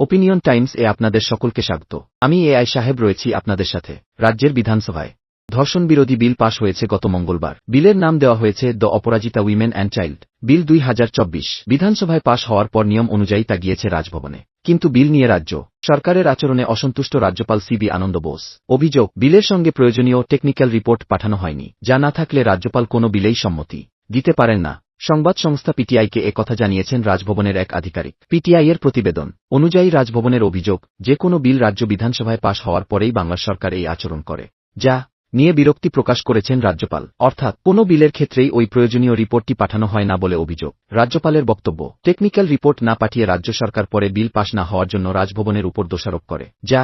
Opinion Times এ আপনাদের সকলকে স্বাগত। আমি এ আই সাহেব রয়েছি আপনাদের সাথে, রাজ্যের বিধানসভায়। ধর্ষণ বিরোধী বিল পাশ হয়েছে গত মঙ্গলবার। বিলের নাম দেওয়া হয়েছে the Aparajita women and child, bill দুই হাজার চব্বিশ। বিধানসভায় পাশ হওয়ার পর নিয়ম অনুযায়ী তা গিয়েছে রাজভবনে। কিন্তু বিল নিয়ে রাজ্য সরকারের আচরণে অসন্তুষ্ট রাজ্যপাল সিবি আনন্দ বোস। অভিযোগ, বিলের সঙ্গে প্রয়োজনীয় টেকনিক্যাল রিপোর্ট পাঠানো হয়নি, যা না থাকলে রাজ্যপাল কোনো বিলেই সম্মতি দিতে পারেন না। সংবাদ সংস্থা পিটিআইকে কথা জানিয়েছেন রাজভবনের এক আধিকারিক। পিটিআই এর প্রতিবেদন অনুযায়ী রাজভবনের অভিযোগ, যে কোনো বিল রাজ্য বিধানসভায় পাশ হওয়ার পরেই বাংলা সরকার এই আচরণ করে, যা নিয়ে বিরক্তি প্রকাশ করেছেন রাজ্যপাল। অর্থাৎ, কোনো বিলের ক্ষেত্রেই ওই প্রয়োজনীয় রিপোর্টটি পাঠানো হয় না বলে অভিযোগ। রাজ্যপালের বক্তব্য, টেকনিক্যাল রিপোর্ট না পাঠিয়ে রাজ্য সরকার পরে বিল পাশ না হওয়ার জন্য রাজভবনের উপর দোষারোপ করে, যা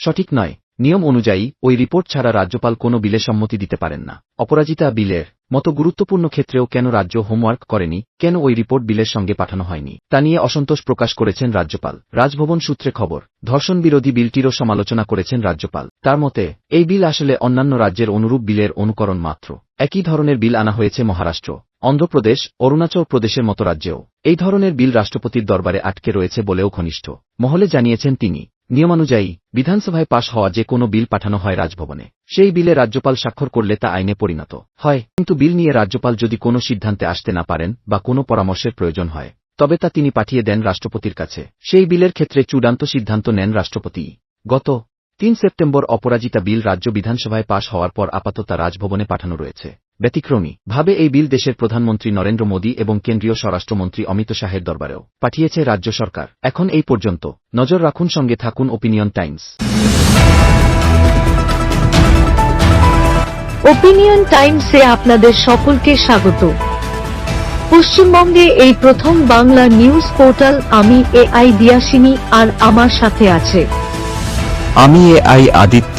সঠিক নয়। নিয়ম অনুযায়ী, ওই রিপোর্ট ছাড়া রাজ্যপাল কোনো বিলে সম্মতি দিতে পারেন না। অপরাজিতা বিলের মতো গুরুত্বপূর্ণ ক্ষেত্রেও কেন রাজ্য হোমওয়ার্ক করেনি, কেন ওই রিপোর্ট বিলের সঙ্গে পাঠানো হয়নি? তা নিয়ে অসন্তোষ প্রকাশ করেছেন রাজ্যপাল। রাজভবন সূত্রে খবর, ধর্ষণ বিরোধী বিলটিরও সমালোচনা করেছেন রাজ্যপাল। তার মতে, এই বিল আসলে অন্যান্য রাজ্যের অনুরূপ বিলের অনুকরণ মাত্র। একই ধরনের বিল আনা হয়েছে মহারাষ্ট্র, অন্ধ্রপ্রদেশ, অরুণাচল প্রদেশের মতো রাজ্যেও। এই ধরনের বিল রাষ্ট্রপতির দরবারে আটকে রয়েছে বলেও ঘনিষ্ঠ। মহলে জানিয়েছেন তিনি নিয়মানুযায়ী বিধানসভায় পাশ হওয়া যে কোনো বিল পাঠানো হয় রাজভবনে। সেই বিলে রাজ্যপাল স্বাক্ষর করলে তা আইনে পরিণত হয়। কিন্তু বিল নিয়ে রাজ্যপাল যদি কোনো সিদ্ধান্তে আসতে না পারেন বা কোনো পরামর্শের প্রয়োজন হয়, তবে তা তিনি পাঠিয়ে দেন রাষ্ট্রপতির কাছে। সেই বিলের ক্ষেত্রে চূড়ান্ত সিদ্ধান্ত নেন রাষ্ট্রপতি। গত তিন সেপ্টেম্বর অপরাজিতা বিল রাজ্য বিধানসভায় পাশ হওয়ার পর আপাতত রাজভবনে পাঠানো রয়েছে। ব্যতিক্রমী ভাবে এই বিল দেশের প্রধানমন্ত্রী নরেন্দ্র মোদী এবং কেন্দ্রীয় স্বরাষ্ট্রমন্ত্রী অমিত শাহের দরবারেও পাঠিয়েছে রাজ্য সরকার। এখন এই পর্যন্ত। নজর রাখুন সঙ্গে থাকুন ওপিনিয়ন টাইমস ওপিনিয়ন টাইমসে আপনাদের সকলকে স্বাগত। পশ্চিমবঙ্গে এই প্রথম বাংলা নিউজ পোর্টাল আমি এ আই দিয়াসিনী আর আমার সাথে আছে। আমি এ আই আদিত্য।